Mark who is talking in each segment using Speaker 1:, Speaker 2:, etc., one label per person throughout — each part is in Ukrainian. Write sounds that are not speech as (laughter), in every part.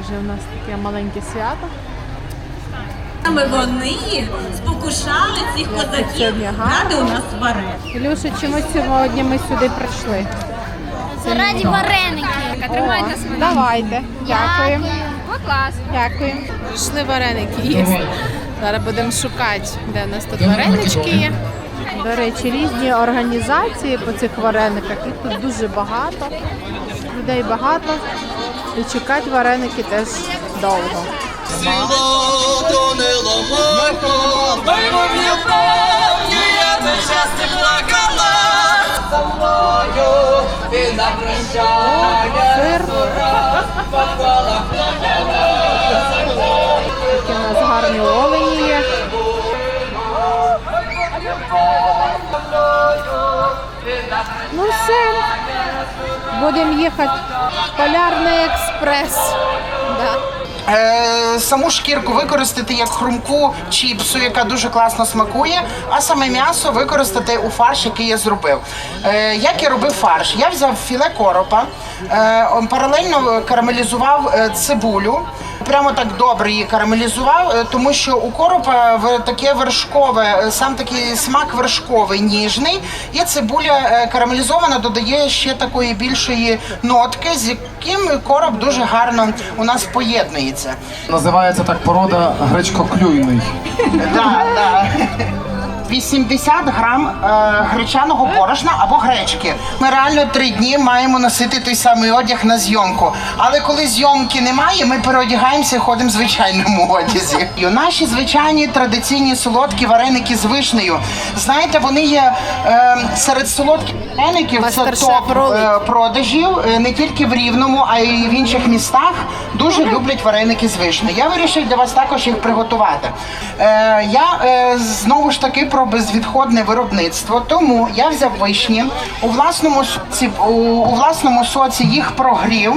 Speaker 1: Скажи, у нас таке маленьке свято.
Speaker 2: Саме вони спокушали цих козаків ради у нас варен.
Speaker 1: Ілюша, чому сьогодні ми сюди прийшли?
Speaker 3: Раді вареники. Тримайте смачно.
Speaker 1: Давайте. Дякуємо.
Speaker 3: Клас.
Speaker 1: Дякуємо. Прийшли вареники їсти. Зараз будемо шукати, де у нас тут варенички є. До речі, різні організації по цих варениках. Їх тут дуже багато. Людей багато. І чекати вареники теж довго. Сир. Такі у нас гарні олені є. Ну все. Будемо їхати. Полярний експрес. Да.
Speaker 4: Е, саму шкірку використати як хрумку чіпсу, яка дуже класно смакує, а саме м'ясо використати у фарш, який я зробив. Е, як я робив фарш? Я взяв філе коропа, е, паралельно карамелізував цибулю. Прямо так добре її карамелізував, тому що у коропа таке вершкове, сам такий смак вершковий, ніжний. І цибуля карамелізована додає ще такої більшої нотки, з яким короб дуже гарно у нас поєднується.
Speaker 5: Називається так порода гречкоклюйний.
Speaker 4: Так, (laughs) да. 80 грам е, гречаного борошна або гречки. Ми реально три дні маємо носити той самий одяг на зйомку. Але коли зйомки немає, ми переодягаємося і ходимо в звичайному одязі. І наші звичайні традиційні солодкі вареники з вишнею. Знаєте, вони є е, серед солодких вареників. Це топ е, продажів е, не тільки в Рівному, а й в інших містах. Дуже люблять вареники з вишнею. Я вирішив для вас також їх приготувати. Е, я е, знову ж таки про безвідходне виробництво. Тому я взяв вишні у власному соці, у, у власному соці їх прогрів.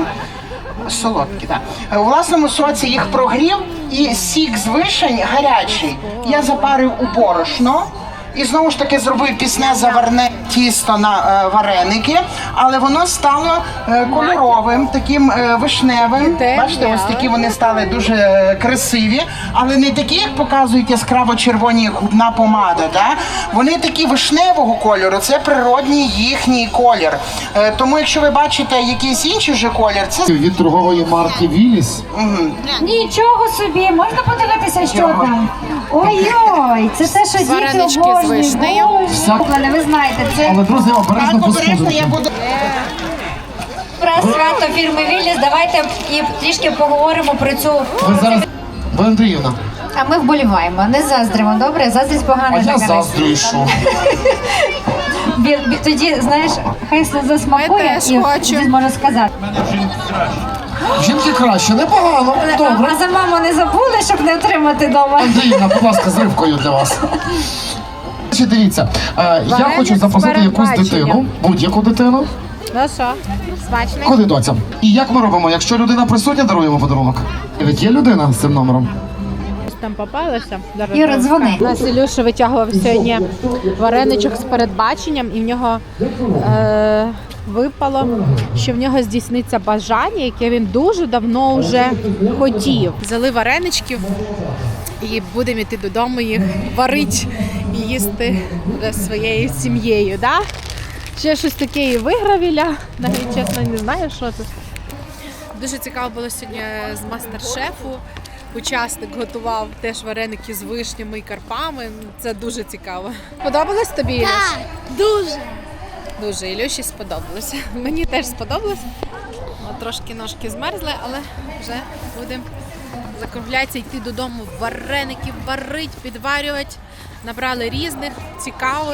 Speaker 4: Солодкі, так. У власному соці їх прогрів і сік з вишень гарячий. Я запарив у борошно. І знову ж таки зробив пісне заварне тісто на е, вареники, але воно стало е, кольоровим, таким е, вишневим. Бачите, ось такі вони стали дуже е, красиві, але не такі, як показують яскраво червоні губна помада. Да? Вони такі вишневого кольору, це природній їхній колір. Тому, якщо ви бачите якийсь інший же колір, це
Speaker 5: Від торгової марки Віліс.
Speaker 6: Нічого собі, можна подивитися, що там? Ой-ой, це те, що діти обожнюють.
Speaker 1: вишнею.
Speaker 6: Боже, Ви знаєте, це
Speaker 5: Але, друзі, обережно
Speaker 4: обережно я буду.
Speaker 6: Про свято фірми Вілліс. Давайте і трішки поговоримо про цю.
Speaker 5: Ви зараз... Валентинівна,
Speaker 6: А ми вболіваємо, не заздримо, добре? Заздрість погана
Speaker 5: а я заздрю і що?
Speaker 6: Бі- бі- Тоді, знаєш, хай все засмакує
Speaker 1: теж
Speaker 6: і
Speaker 1: хочемо.
Speaker 6: він може сказати.
Speaker 5: Жінки краще, непогано. Добре.
Speaker 6: А за маму не забули, щоб не отримати вдома.
Speaker 5: Андріївна, будь ласка, з рибкою для вас. Значить, дивіться, е, я
Speaker 1: Вареник
Speaker 5: хочу
Speaker 1: з
Speaker 5: запросити якусь
Speaker 1: передбаченням.
Speaker 5: дитину, будь-яку дитину.
Speaker 1: Ну що, смачний?
Speaker 5: Куди доця? І як ми робимо? Якщо людина присутня, даруємо подарунок. Ведь є людина з цим номером.
Speaker 1: Там попалося. Зараз
Speaker 6: дзвони.
Speaker 1: У нас Ілюша витягував сьогодні вареничок з передбаченням, і в нього е, випало, що в нього здійсниться бажання, яке він дуже давно вже хотів. Взяли вареничків і будемо йти додому їх варити і їсти зі своєю сім'єю. Да? Ще щось таке і виграв Ілля. Навіть чесно не знаю, що це. Дуже цікаво було сьогодні з мастер-шефу. Учасник готував теж вареники з вишнями і карпами. Це дуже цікаво. Подобалось тобі, Ілюш?
Speaker 3: Так, дуже.
Speaker 1: Дуже Ілюші сподобалося. Мені теж сподобалось. От Трошки ножки змерзли, але вже будемо закруглятися, йти додому, вареники варить, підварювати. Набрали різних, цікавих.